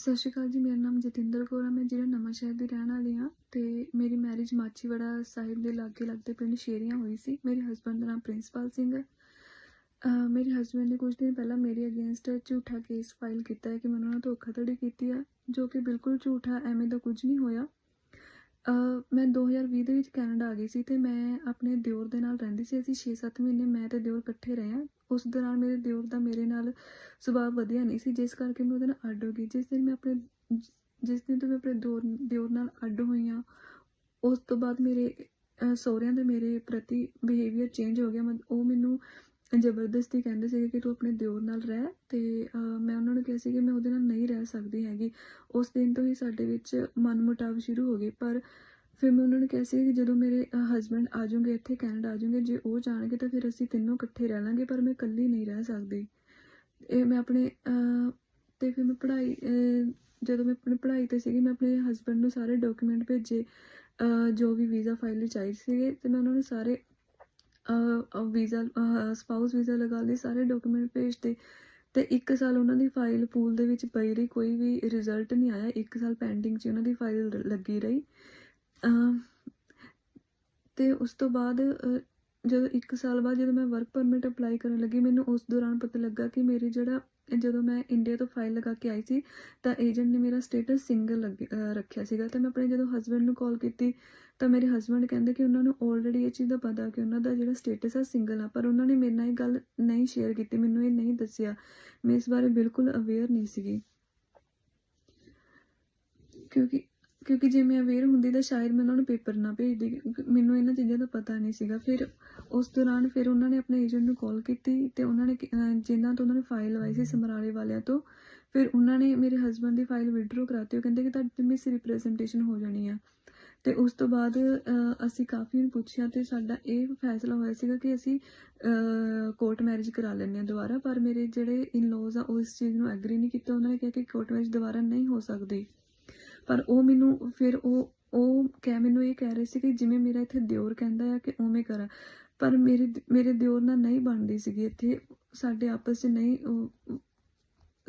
ਸਤਿ ਸ਼੍ਰੀ ਅਕਾਲ ਜੀ, ਮੇਰਾ ਨਾਮ ਜਤਿੰਦਰ ਕੌਰ ਹੈ ਮੈਂ ਜਿਹੜਾ ਨਵਾਂ ਸ਼ਹਿਰ ਦੀ ਰਹਿਣ ਵਾਲੀ ਹਾਂ ਤੇ ਮੇਰੀ ਮੈਰਿਜ ਮਾਚੀਵਾੜਾ ਸਾਹਿਬ ਦੇ ਲਾਗੇ ਲੱਗਦੇ ਪਿੰਡ ਸ਼ੇਰੀਆਂ ਹੋਈ ਸੀ। ਮੇਰੇ ਹਸਬੰਡ ਦਾ ਨਾਮ ਪ੍ਰਿੰਸਪਾਲ ਸਿੰਘ ਹੈ। ਅਹ ਮੇਰੇ ਹਸਬੰਡ ਨੇ ਕੁਝ ਦਿਨ ਪਹਿਲਾਂ ਮੇਰੇ ਅਗੇਂਸਟ ਝੂਠਾ ਕੇਸ ਫਾਈਲ ਕੀਤਾ ਹੈ ਕਿ ਮੈਂ ਉਹਨਾਂ ਨਾਲ ਧੋਖਾਧੜੀ ਕੀਤੀ ਹੈ, ਜੋ ਕਿ ਬਿਲਕੁਲ ਝੂਠਾ, ਐਵੇਂ ਦਾ ਕੁਝ ਨਹੀਂ ਹੋਇਆ। ਮੈਂ 2020 ਦੇ ਵਿੱਚ ਕੈਨੇਡਾ ਆ ਗਈ ਸੀ ਤੇ ਮੈਂ ਆਪਣੇ ਦਿਓਰ ਦੇ ਨਾਲ ਰਹਿੰਦੀ ਸੀ। ਅਸੀਂ 6-7 ਮਹੀਨੇ ਮੈਂ ਤੇ ਦਿਓਰ ਇਕੱਠੇ ਰਹੇ ਹਾਂ। ਉਸ ਦੌਰਾਨ ਮੇਰੇ ਦਿਓਰ ਦਾ ਮੇਰੇ ਨਾਲ ਸੁਭਾਅ ਵਧੀਆ ਨਹੀਂ ਸੀ, ਜਿਸ ਕਰਕੇ ਮੈਂ ਉਹਦੇ ਨਾਲ ਅੱਡ ਹੋ ਗਈ। ਜਿਸ ਦਿਨ ਮੈਂ ਆਪਣੇ ਜਿਸ ਦਿਨ ਤੋਂ ਮੈਂ ਆਪਣੇ ਦਿਓਰ ਦਿਓਰ ਨਾਲ ਅੱਡ ਹੋਈ ਹਾਂ, ਉਸ ਤੋਂ ਬਾਅਦ ਮੇਰੇ ਸਹੁਰਿਆਂ ਦੇ ਮੇਰੇ ਪ੍ਰਤੀ ਬਿਹੇਵੀਅਰ ਚੇਂਜ ਹੋ ਗਿਆ। ਮਤ- ਉਹ ਮੈਨੂੰ ਜ਼ਬਰਦਸਤੀ ਕਹਿੰਦੇ ਸੀਗੇ ਕਿ ਤੂੰ ਆਪਣੇ ਦਿਓਰ ਨਾਲ ਰਹਿ ਤੇ ਮੈਂ ਉਹਨਾਂ ਨੂੰ ਕਿਹਾ ਸੀ ਕਿ ਮੈਂ ਉਹਦੇ ਨਾਲ ਨਹੀਂ ਰਹਿ ਸਕਦੀ ਹੈਗੀ। ਉਸ ਦਿਨ ਤੋਂ ਹੀ ਸਾਡੇ ਵਿੱਚ ਮਨਮੁਟਾਵ ਸ਼ੁਰੂ ਹੋ ਗਏ। ਪਰ ਫਿਰ ਮੈਂ ਉਹਨਾਂ ਨੂੰ ਕਿਹਾ ਸੀ ਕਿ ਜਦੋਂ ਮੇਰੇ ਹਸਬੰਡ ਆ ਜਾਣਗੇ ਇੱਥੇ ਕੈਨੇਡਾ ਆ ਜਾਣਗੇ ਜੇ ਉਹ ਜਾਣਗੇ ਤਾਂ ਫਿਰ ਅਸੀਂ ਤਿੰਨੋਂ ਇਕੱਠੇ ਰਹਿ ਲਾਂਗੇ ਪਰ ਮੈਂ ਇਕੱਲੀ ਨਹੀਂ ਰਹਿ ਸਕਦੀ। ਇਹ ਮੈਂ ਆਪਣੇ ਅਹ, ਤੇ ਫਿਰ ਮੈਂ ਪੜ੍ਹਾਈ ਜਦੋਂ ਮੈਂ ਆਪਣੀ ਪੜ੍ਹਾਈ ਤੇ ਸੀਗੀ ਮੈਂ ਆਪਣੇ ਹਸਬੰਡ ਨੂੰ ਸਾਰੇ ਡਾਕੂਮੈਂਟ ਭੇਜੇ ਜੋ ਵੀ ਵੀਜ਼ਾ ਫਾਈਲ ਲਈ ਚਾਹੀਦੇ ਸੀਗੇ ਤੇ ਮੈਂ ਉਹਨਾਂ ਨੂੰ ਸਾਰੇ ਵੀਜ਼ਾ ਸਪਾਊਸ ਵੀਜ਼ਾ ਲਗਾ ਲਈ, ਸਾਰੇ ਡਾਕੂਮੈਂਟ ਭੇਜਤੇ ਤੇ ਇੱਕ ਸਾਲ ਉਹਨਾਂ ਦੀ ਫਾਈਲ ਪੂਲ ਦੇ ਵਿੱਚ ਪਈ ਰਹੀ, ਕੋਈ ਵੀ ਰਿਜ਼ਲਟ ਨਹੀਂ ਆਇਆ, ਇੱਕ ਸਾਲ ਪੈਂਡਿੰਗ 'ਚ ਉਹਨਾਂ ਦੀ ਫਾਈਲ ਲੱਗੀ ਰਹੀ। ਅਮ ਤੇ ਉਸ ਤੋਂ ਬਾਅਦ ਜਦੋਂ ਇੱਕ ਸਾਲ ਬਾਅਦ ਜਦੋਂ ਮੈਂ ਵਰਕ ਪਰਮਿਟ ਅਪਲਾਈ ਕਰਨ ਲੱਗੀ, ਮੈਨੂੰ ਉਸ ਦੌਰਾਨ ਪਤਾ ਲੱਗਾ ਕਿ ਮੇਰੀ ਜਿਹੜਾ, ਜਦੋਂ ਮੈਂ ਇੰਡੀਆ ਤੋਂ ਫਾਈਲ ਲਗਾ ਕੇ ਆਈ ਸੀ, ਤਾਂ ਏਜੰਟ ਨੇ ਮੇਰਾ ਸਟੇਟਸ ਸਿੰਗਲ ਰੱਖਿਆ ਸੀਗਾ। ਤੇ ਮੈਂ ਆਪਣੇ ਜਦੋਂ ਹਸਬੰਡ ਨੂੰ ਕਾਲ ਕੀਤੀ ਤਾਂ ਮੇਰੇ ਹਸਬੰਡ ਕਹਿੰਦੇ ਕਿ ਉਹਨਾਂ ਨੂੰ ਆਲਰੇਡੀ ਇਹ ਚੀਜ਼ ਦਾ ਪਤਾ ਕਿ ਉਹਨਾਂ ਦਾ ਜਿਹੜਾ ਸਟੇਟਸ ਆ ਸਿੰਗਲ ਆ, ਪਰ ਉਹਨਾਂ ਨੇ ਮੇਰੇ ਨਾਲ ਇਹ ਗੱਲ ਨਹੀਂ ਸ਼ੇਅਰ ਕੀਤੀ, ਮੈਨੂੰ ਇਹ ਨਹੀਂ ਦੱਸਿਆ। ਮੈਂ ਇਸ ਬਾਰੇ ਬਿਲਕੁਲ ਅਵੇਅਰ ਨਹੀਂ ਸੀਗੀ। ਕਿਉਂਕਿ ਕਿਉਂਕਿ ਜੇ ਮੈਂ ਅਵੇਅਰ ਹੁੰਦੀ ਤਾਂ ਸ਼ਾਇਦ ਮੈਂ ਉਹਨਾਂ ਨੂੰ ਪੇਪਰ ਨਾ ਭੇਜਦੀ, ਕਿਉਂਕਿ ਮੈਨੂੰ ਇਹਨਾਂ ਚੀਜ਼ਾਂ ਦਾ ਪਤਾ ਨਹੀਂ ਸੀਗਾ। ਫਿਰ ਉਸ ਦੌਰਾਨ ਫਿਰ ਉਹਨਾਂ ਨੇ ਆਪਣੇ ਏਜੰਟ ਨੂੰ ਕਾਲ ਕੀਤੀ ਤੇ ਉਹਨਾਂ ਨੇ ਕਿ- ਜਿਨ੍ਹਾਂ ਤੋਂ ਉਹਨਾਂ ਨੇ ਫਾਈਲ ਲਵਾਈ ਸੀ ਸਮਰਾਲੇ ਵਾਲਿਆਂ ਤੋਂ, ਫਿਰ ਉਹਨਾਂ ਨੇ ਮੇਰੇ ਹਸਬੰਡ ਦੀ ਫਾਈਲ ਵਿਡਰੋ ਕਰਾਤੀ। ਉਹ ਕਹਿੰਦੇ ਕਿ ਤੁਹਾਡੀ ਮਿਸ ਰਿਪਰੈਜ਼ੈਂਟੇਸ਼ਨ ਹੋ ਜਾਣੀ ਆ। ਅਤੇ ਉਸ ਤੋਂ ਬਾਅਦ ਅਸੀਂ ਕਾਫੀ ਨੂੰ ਪੁੱਛਿਆ ਅਤੇ ਸਾਡਾ ਇਹ ਫੈਸਲਾ ਹੋਇਆ ਸੀਗਾ ਕਿ ਅਸੀਂ ਕੋਰਟ ਮੈਰਿਜ ਕਰਾ ਲੈਂਦੇ ਹਾਂ ਦੁਬਾਰਾ, ਪਰ ਮੇਰੇ ਜਿਹੜੇ ਇਨ-ਲॉज ਆ, ਉਹ ਇਸ ਚੀਜ਼ ਨੂੰ ਐਗਰੀ ਨਹੀਂ ਕੀਤਾ। ਉਹਨਾਂ ਨੇ ਕਿਹਾ ਕਿ ਕੋਰਟ ਮੈਰਿਜ ਦੁਬਾਰਾ ਨਹੀਂ ਹੋ ਸਕਦੀ। ਪਰ ਉਹ ਮੈਨੂੰ, ਫਿਰ ਉਹ ਉਹ ਕਹਿ, ਮੈਨੂੰ ਇਹ ਕਹਿ ਰਹੇ ਸੀ ਕਿ ਜਿਵੇਂ ਮੇਰਾ ਇੱਥੇ ਦਿਓਰ ਕਹਿੰਦਾ ਆ ਕਿ ਉਵੇਂ ਕਰਾਂ। ਪਰ ਮੇਰੇ ਮੇਰੇ ਦਿਓਰ ਨਾਲ ਨਹੀਂ ਬਣਦੀ ਸੀਗੀ ਇੱਥੇ। ਸਾਡੇ ਆਪਸ 'ਚ ਨਹੀਂ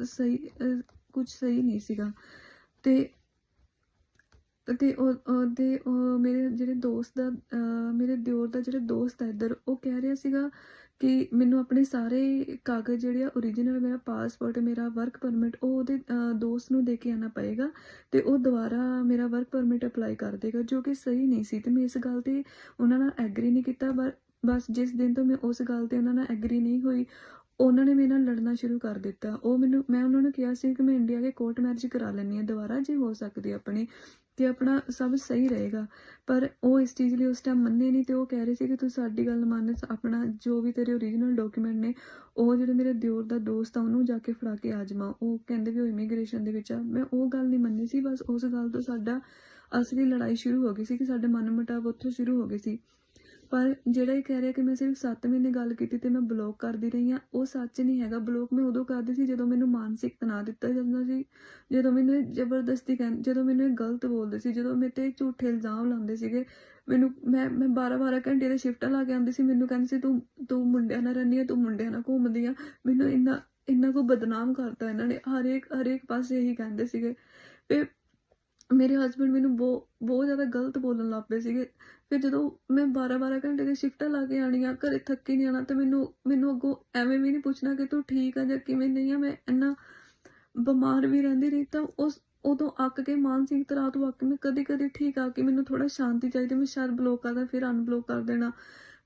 ਸਹੀ ਕੁਝ ਸਹੀ ਨਹੀਂ ਸੀਗਾ। ਤੇ ਅਤੇ ਉਹ, ਉਹਦੇ ਮੇਰੇ ਜਿਹੜੇ ਦੋਸਤ ਦਾ ਮੇਰੇ ਦਿਓਰ ਦਾ ਜਿਹੜਾ ਦੋਸਤ ਹੈ ਇੱਧਰ, ਉਹ ਕਹਿ ਰਿਹਾ ਸੀਗਾ ਕਿ ਮੈਨੂੰ ਆਪਣੇ ਸਾਰੇ ਕਾਗਜ਼ ਜਿਹੜੇ ਆ ਓਰੀਜਨਲ ਮੇਰਾ ਪਾਸਪੋਰਟ ਮੇਰਾ ਵਰਕ ਪਰਮਿਟ ਉਹ ਉਹਦੇ ਦੋਸਤ ਨੂੰ ਦੇ ਕੇ ਆਣਾ ਪਏਗਾ ਤੇ ਉਹ ਦੁਬਾਰਾ ਮੇਰਾ ਵਰਕ ਪਰਮਿਟ ਅਪਲਾਈ ਕਰ ਦੇਗਾ, ਜੋ ਕਿ ਸਹੀ ਨਹੀਂ ਸੀ ਤੇ ਮੈਂ ਇਸ ਗੱਲ ਤੇ ਉਹਨਾਂ ਨਾਲ ਐਗਰੀ ਨਹੀਂ ਕੀਤਾ ਪਰ ਬਸ ਜਿਸ ਦਿਨ ਤੋਂ ਮੈਂ ਉਸ ਗੱਲ ਤੇ ਉਹਨਾਂ ਨਾਲ ਐਗਰੀ ਨਹੀਂ ਹੋਈ ਉਹਨਾਂ ਨੇ ਮੇਰੇ ਨਾਲ ਲੜਨਾ ਸ਼ੁਰੂ ਕਰ ਦਿੱਤਾ। ਉਹ ਮੈਨੂੰ, ਮੈਂ ਉਹਨਾਂ ਨੂੰ ਕਿਹਾ ਸੀ ਕਿ ਮੈਂ ਇੰਡੀਆ ਦੇ ਕੋਰਟ ਮੈਰਿਜ ਕਰਾ ਲੈਣੀ ਆ ਦੁਬਾਰਾ ਜੇ ਹੋ ਸਕਦੀ ਆਪਣੀ, ਤੇ ਆਪਣਾ ਸਭ ਸਹੀ ਰਹੇਗਾ। ਪਰ ਉਹ ਇਸ ਚੀਜ਼ ਲਈ ਉਸ ਟਾਈਮ ਮੰਨੇ ਨਹੀਂ ਤੇ ਉਹ ਕਹਿ ਰਹੇ ਸੀ ਕਿ ਤੂੰ ਸਾਡੀ ਗੱਲ ਮੰਨ, ਆਪਣਾ ਜੋ ਵੀ ਤੇਰੇ ਓਰੀਜਨਲ ਡਾਕੂਮੈਂਟ ਨੇ, ਉਹ ਜਿਹੜੇ ਮੇਰੇ ਦਿਓਰ ਦਾ ਦੋਸਤ ਆ, ਉਹਨੂੰ ਜਾ ਕੇ ਫੜਾ ਕੇ ਆ ਜਾਵਾਂ। ਉਹ ਕਹਿੰਦੇ ਵੀ ਉਹ ਇਮੀਗ੍ਰੇਸ਼ਨ ਦੇ ਵਿੱਚ ਆ। ਮੈਂ ਉਹ ਗੱਲ ਨਹੀਂ ਮੰਨੀ ਸੀ, ਬਸ ਉਸ ਗੱਲ ਤੋਂ ਸਾਡਾ ਅਸਲੀ ਲੜਾਈ ਸ਼ੁਰੂ ਹੋ ਗਈ ਸੀ ਕਿ ਸਾਡੇ ਮਨਮੁਟਾਵ ਉੱਥੋਂ ਸ਼ੁਰੂ ਹੋ ਗਏ ਸੀ। ਪਰ ਜਿਹੜਾ ਇਹ ਕਹਿ ਰਿਹਾ ਕਿ ਮੈਂ ਸਿਰਫ 7 ਮਹੀਨੇ ਗੱਲ ਕੀਤੀ ਤੇ ਮੈਂ ਬਲੌਕ ਕਰਦੀ ਰਹੀ ਹਾਂ, ਉਹ ਸੱਚ ਨਹੀਂ ਹੈਗਾ। ਬਲੌਕ ਮੈਂ ਉਦੋਂ ਕਰਦੀ ਸੀ ਜਦੋਂ ਮੈਨੂੰ ਮਾਨਸਿਕ ਤਣਾਅ ਦਿੱਤਾ ਜਾਂਦਾ ਸੀ, ਜਦੋਂ ਮੈਨੂੰ ਜ਼ਬਰਦਸਤੀ ਕਹਿੰ, ਜਦੋਂ ਮੈਨੂੰ ਇਹ ਗਲਤ ਬੋਲਦੇ ਸੀ, ਜਦੋਂ ਮੇਰੇ ਤੇ ਝੂਠੇ ਇਲਜ਼ਾਮ ਲਾਉਂਦੇ ਸੀਗੇ। ਮੈਨੂੰ, ਮੈਂ ਮੈਂ 12 12 ਘੰਟੇ ਦੇ ਸ਼ਿਫਟਾਂ ਲਾ ਕੇ ਆਉਂਦੀ ਸੀ, ਮੈਨੂੰ ਕਹਿੰਦੇ ਸੀ, ਤੂੰ ਤੂੰ ਮੁੰਡਿਆਂ ਨਾਲ ਰਹਿੰਦੀ ਆ, ਤੂੰ ਮੁੰਡਿਆਂ ਨਾਲ ਘੁੰਮਦੀ ਆ। ਮੈਨੂੰ ਇੰਨਾ ਇੰਨਾ ਕੋ ਬਦਨਾਮ ਕਰਤਾ ਇਹਨਾਂ ਨੇ। ਹਰੇਕ ਹਰੇਕ ਪਾਸੇ ਇਹੀ ਕਹਿੰਦੇ ਸੀਗੇ। ਤੇ ਮੇਰੇ ਹਸਬੰਡ ਮੈਨੂੰ ਬਹੁਤ ਬਹੁਤ ਜ਼ਿਆਦਾ ਗਲਤ ਬੋਲਣ ਲੱਗ ਪਏ ਸੀਗੇ। ਫਿਰ ਜਦੋਂ ਮੈਂ 12 12 ਘੰਟੇ ਦੀ ਸ਼ਿਫਟਾਂ ਲਾ ਕੇ ਆਣੀਆਂ ਘਰੇ ਥੱਕੀ ਨਹੀਂ ਆਣਾ ਤੇ ਮੈਨੂੰ ਮੈਨੂੰ ਅੱਗੋਂ ਐਵੇਂ ਵੀ ਨਹੀਂ ਪੁੱਛਣਾ ਕਿ ਤੂੰ ਠੀਕ ਆ ਜਾਂ ਕਿਵੇਂ ਨਹੀਂ ਆ, ਮੈਂ ਇੰਨਾ ਬਿਮਾਰ ਵੀ ਰਹਿੰਦੀ ਰਹੀ ਤਾਂ ਉਸ, ਉਦੋਂ ਅੱਕ ਕੇ ਮਾਨਸਿਕ ਤਰਾਹ ਤੋਂ ਅੱਕ ਮੈਂ ਕਦੀ ਕਦੀ ਠੀਕ ਆ ਕੇ ਮੈਨੂੰ ਥੋੜਾ ਸ਼ਾਂਤੀ ਚਾਹੀਦੀ, ਮੈਂ ਸ਼ਾਇਦ ਬਲੌਕ ਕਰਦਾ, ਫਿਰ ਅਨਬਲੌਕ ਕਰ ਦੇਣਾ।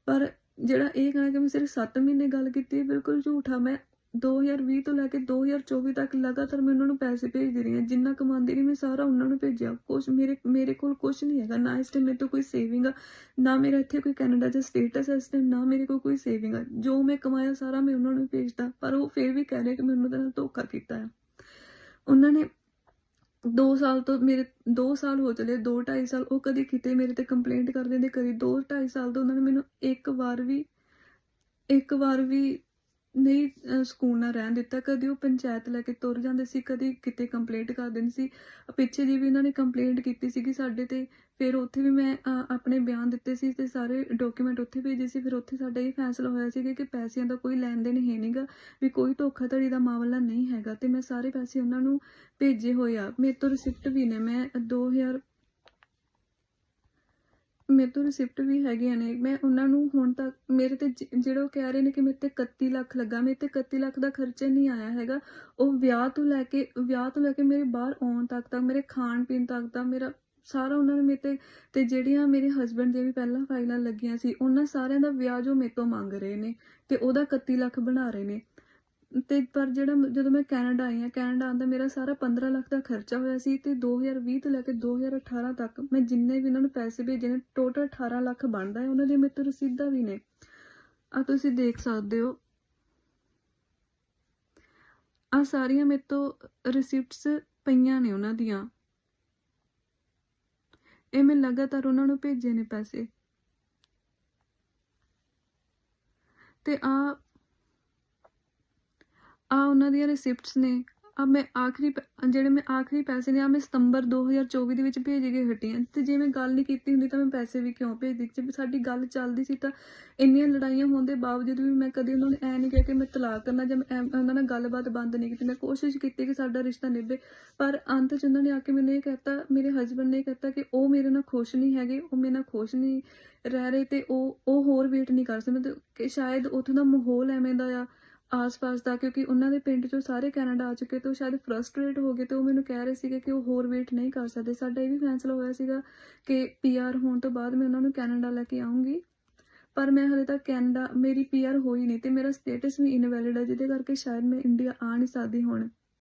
ਪਰ ਜਿਹੜਾ ਇਹ ਕਹਿਣਾ ਕਿ ਮੈਂ ਸਿਰਫ 7 ਮਹੀਨੇ ਗੱਲ ਕੀਤੀ ਹੈ ਬਿਲਕੁਲ ਝੂਠਾ ਮੈਂ 2020 ਤੋਂ ਲੈ ਕੇ 2024 ਤੱਕ ਲਗਾਤਾਰ ਮੈਂ ਉਹਨਾਂ ਨੂੰ ਪੈਸੇ ਭੇਜਦੀ ਰਹੀ ਹਾਂ। ਜਿੰਨਾ ਕਮਾਉਂਦੀ ਰਹੀ, ਮੈਂ ਸਾਰਾ ਉਹਨਾਂ ਨੂੰ ਭੇਜਿਆ। ਕੁਛ ਮੇਰੇ ਮੇਰੇ ਕੋਲ ਕੁਝ ਨਹੀਂ ਹੈਗਾ। ਨਾ ਇਸ ਟਾਈਮ ਮੇਰੇ ਤੋਂ ਕੋਈ ਸੇਵਿੰਗ ਆ, ਨਾ ਮੇਰਾ ਇੱਥੇ ਕੋਈ ਕੈਨੇਡਾ 'ਚ ਸਟੇਟਸ ਹੈ ਇਸ ਟਾਈਮ ਨਾ ਮੇਰੇ ਕੋਲ ਕੋਈ ਸੇਵਿੰਗ ਆ। ਜੋ ਮੈਂ ਕਮਾਇਆ, ਸਾਰਾ ਮੈਂ ਉਹਨਾਂ ਨੂੰ ਭੇਜਦਾ ਪਰ ਉਹ ਫਿਰ ਵੀ ਕਹਿ ਰਹੇ ਕਿ ਮੈਂ ਉਹਨਾਂ ਦੇ ਨਾਲ ਧੋਖਾ ਕੀਤਾ ਹੈ ਉਹਨਾਂ ਨੇ 2 ਸਾਲ ਤੋਂ ਮੇਰੇ 2 ਸਾਲ ਹੋ ਚਲੇ 2 2.5 ਸਾਲ ਉਹ ਕਦੇ ਕਿਤੇ ਮੇਰੇ ਤੇ ਕੰਪਲੇਂਟ ਕਰਦੇ ਨੇ। ਕਦੀ 2 2.5 ਸਾਲ ਤੋਂ ਉਹਨਾਂ ਨੇ ਮੈਨੂੰ ਇੱਕ ਵਾਰ ਵੀ, ਇੱਕ ਵਾਰ ਵੀ ਨਹੀਂ ਸਕੂਨ ਨਾਲ ਰਹਿਣ ਦਿੱਤਾ। ਕਦੀ ਉਹ ਪੰਚਾਇਤ ਲੈ ਕੇ ਤੁਰ ਜਾਂਦੇ ਸੀ, ਕਦੀ ਕਿਤੇ ਕੰਪਲੇਂਟ ਕਰ ਦਿੰਦੇ ਸੀ। ਪਿੱਛੇ ਜੀ ਵੀ ਇਹਨਾਂ ਨੇ ਕੰਪਲੇਂਟ ਕੀਤੀ ਸੀਗੀ ਸਾਡੇ ਤੇ। ਫਿਰ ਉੱਥੇ ਵੀ ਮੈਂ ਆਪਣੇ ਬਿਆਨ ਦਿੱਤੇ ਸੀ ਤੇ ਸਾਰੇ ਡਾਕੂਮੈਂਟ ਉੱਥੇ ਭੇਜੇ ਸੀ। ਫਿਰ ਉੱਥੇ ਸਾਡਾ ਇਹ ਫੈਸਲਾ ਹੋਇਆ ਸੀ ਕਿ ਪੈਸਿਆਂ ਦਾ ਕੋਈ ਲੈਣ ਦੇਣ ਹੈ ਨਹੀਂਗਾ ਵੀ ਕੋਈ ਧੋਖਾਧੜੀ ਦਾ ਮਾਮਲਾ ਨਹੀਂ ਹੈਗਾ। ਤੇ ਮੈਂ ਸਾਰੇ ਪੈਸੇ ਉਹਨਾਂ ਨੂੰ ਭੇਜੇ ਹੋਏ ਆ। ਮੇਰੇ ਤੋਂ ਰਿਸਿਪਟ ਵੀ ਨੇ। ਮੈਂ 2000 ਮੇਰੇ ਤੋਂ ਰਿਸਿਪਟ ਵੀ ਹੈਗੇ ਨੇ। ਮੈਂ ਉਹਨਾਂ ਨੂੰ ਹੁਣ ਤੱਕ ਮੇਰੇ ਤੇ ਜ- ਜਿਹੜਾ ਉਹ ਕਹਿ ਰਹੇ ਨੇ ਕਿ ਮੇਰੇ ਤੇ 31 ਲੱਖ ਲੱਗਾ, ਮੇਰੇ ਤੇ 31 ਲੱਖ ਦਾ ਖਰਚਾ ਨਹੀਂ ਆਇਆ ਹੈਗਾ। ਉਹ ਵਿਆਹ ਤੋਂ ਲੈ ਕੇ, ਵਿਆਹ ਤੋਂ ਲੈ ਕੇ ਮੇਰੇ ਬਾਹਰ ਆਉਣ ਤੱਕ ਤੱਕ ਮੇਰੇ ਖਾਣ ਪੀਣ ਤੱਕ ਦਾ ਮੇਰਾ ਸਾਰਾ ਉਹਨਾਂ ਨੇ ਮੇਰੇ ਤੇ ਤੇ ਜਿਹੜੀਆਂ ਮੇਰੇ ਹਸਬੰਡ ਦੀਆਂ ਵੀ ਪਹਿਲਾਂ ਫਾਈਲਾਂ ਲੱਗੀਆਂ ਸੀ, ਉਹਨਾਂ ਸਾਰਿਆਂ ਦਾ ਵਿਆਜ ਉਹ ਮੇਰੇ ਤੋਂ ਮੰਗ ਰਹੇ ਨੇ, ਤੇ ਉਹਦਾ 31 ਲੱਖ ਬਣਾ ਰਹੇ ਨੇ। ਤੇ ਪਰ ਜਿਹੜਾ ਜਦੋਂ ਮੈਂ ਕੈਨੇਡਾ ਆਈ ਹਾਂ, ਕੈਨੇਡਾ ਆਉਣ ਮੇਰਾ ਸਾਰਾ 15 ਲੱਖ ਦਾ ਖਰਚਾ ਹੋਇਆ ਸੀ ਤੇ 2020 ਤੋਂ ਲੈ ਕੇ 2018 ਤੱਕ ਮੈਂ ਜਿੰਨੇ ਵੀ ਉਹਨਾਂ ਨੂੰ ਪੈਸੇ ਭੇਜੇ ਨੇ ਟੋਟਲ 18 ਲੱਖ ਬਣਦਾ ਹੈ, ਉਹਨਾਂ ਦੀ ਮੇਰੇ ਤੋਂ ਰਸੀਦਾਂ ਵੀ ਨੇ। ਆ ਤੁਸੀਂ ਦੇਖ ਸਕਦੇ ਹੋ। ਆ ਸਾਰੀਆਂ ਮੇਰੇ ਤੋਂ ਰਿਸਿਪਟਸ ਪਈਆਂ ਨੇ ਉਹਨਾਂ ਦੀਆਂ। ਇਹ ਮੈਂ ਲਗਾਤਾਰ ਉਹਨਾਂ ਨੂੰ ਭੇਜੇ ਨੇ ਪੈਸੇ। ਤੇ ਆ ਆ ਉਹਨਾਂ ਦੀਆਂ ਰਿਸਿਪਟਸ ਨੇ। ਆ ਮੈਂ ਆਖਰੀ ਪ- ਜਿਹੜੇ ਮੈਂ ਆਖਰੀ ਪੈਸੇ ਨੇ, ਆ ਮੈਂ ਸਤੰਬਰ 2024 ਦੇ ਵਿੱਚ ਭੇਜ ਕੇ ਹਟੀਆਂ ਹਾਂ ਤੇ ਜੇ ਮੈਂ ਗੱਲ ਨਹੀਂ ਕੀਤੀ ਹੁੰਦੀ ਤਾਂ ਮੈਂ ਪੈਸੇ ਵੀ ਕਿਉਂ ਭੇਜਦੀ? ਜੇ ਸਾਡੀ ਗੱਲ ਚੱਲਦੀ ਸੀ ਤਾਂ ਇੰਨੀਆਂ ਲੜਾਈਆਂ ਹੋਣ ਦੇ ਬਾਵਜੂਦ ਵੀ ਮੈਂ ਕਦੇ ਉਹਨਾਂ ਨੂੰ ਐ ਨਹੀਂ ਕਿਹਾ ਕਿ ਮੈਂ ਤਲਾਕ ਕਰਨਾ ਜਾਂ ਮੈਂ ਐਂ- ਉਹਨਾਂ ਨਾਲ ਗੱਲਬਾਤ ਬੰਦ ਨਹੀਂ ਕੀਤੀ। ਮੈਂ ਕੋਸ਼ਿਸ਼ ਕੀਤੀ ਕਿ ਸਾਡਾ ਰਿਸ਼ਤਾ ਨਿਭੇ, ਪਰ ਅੰਤ 'ਚ ਉਹਨਾਂ ਨੇ ਆ ਕੇ ਮੈਨੂੰ ਇਹ ਕਹਿਤਾ, ਮੇਰੇ ਹਸਬੰਡ ਨੇ ਇਹ ਕਹਿਤਾ ਕਿ ਉਹ ਮੇਰੇ ਨਾਲ ਖੁਸ਼ ਨਹੀਂ ਹੈਗੇ, ਉਹ ਮੇਰੇ ਨਾਲ ਖੁਸ਼ ਨਹੀਂ ਰਹਿ ਰਹੇ ਤੇ ਉਹ ਉਹ ਹੋਰ ਵੇਟ ਨਹੀਂ ਕਰ ਸਕਦੇ। ਕਿ ਸ਼ਾਇਦ ਉੱਥੋਂ ਦਾ ਮਾਹੌਲ ਐਵੇਂ ਦਾ ਆ ਆਸ-ਪਾਸ ਦਾ, ਕਿਉਂਕਿ ਉਹਨਾਂ ਦੇ ਪਿੰਡ ਚੋਂ ਸਾਰੇ ਕੈਨੇਡਾ ਆ ਚੁੱਕੇ ਤੇ ਉਹ ਸ਼ਾਇਦ ਫਰਸਟ੍ਰੇਟ ਹੋ ਗਏ ਤੇ ਉਹ ਮੈਨੂੰ ਕਹਿ ਰਹੇ ਸੀਗੇ ਕਿ ਉਹ ਹੋਰ ਵੇਟ ਨਹੀਂ ਕਰ ਸਕਦੇ। ਸਾਡਾ ਇਹ ਵੀ ਫੈਸਲਾ ਹੋਇਆ ਸੀਗਾ ਕਿ ਪੀਆਰ ਹੋਣ ਤੋਂ ਬਾਅਦ ਮੈਂ ਉਹਨਾਂ ਨੂੰ ਕੈਨੇਡਾ ਲੈ ਕੇ ਆਉਂਗੀ ਪਰ ਮੈਂ ਹਲੇ ਤੱਕ ਕੈਨੇਡਾ, ਮੇਰੀ ਪੀਆਰ ਹੋਈ ਨਹੀਂ ਤੇ ਮੇਰਾ ਸਟੇਟਸ ਵੀ ਇਨਵੈਲਿਡ ਹੈ ਜਿਹਦੇ ਕਰਕੇ ਸ਼ਾਇਦ ਮੈਂ ਇੰਡੀਆ ਆ ਨਹੀਂ ਸਕਦੀ ਹੁਣ।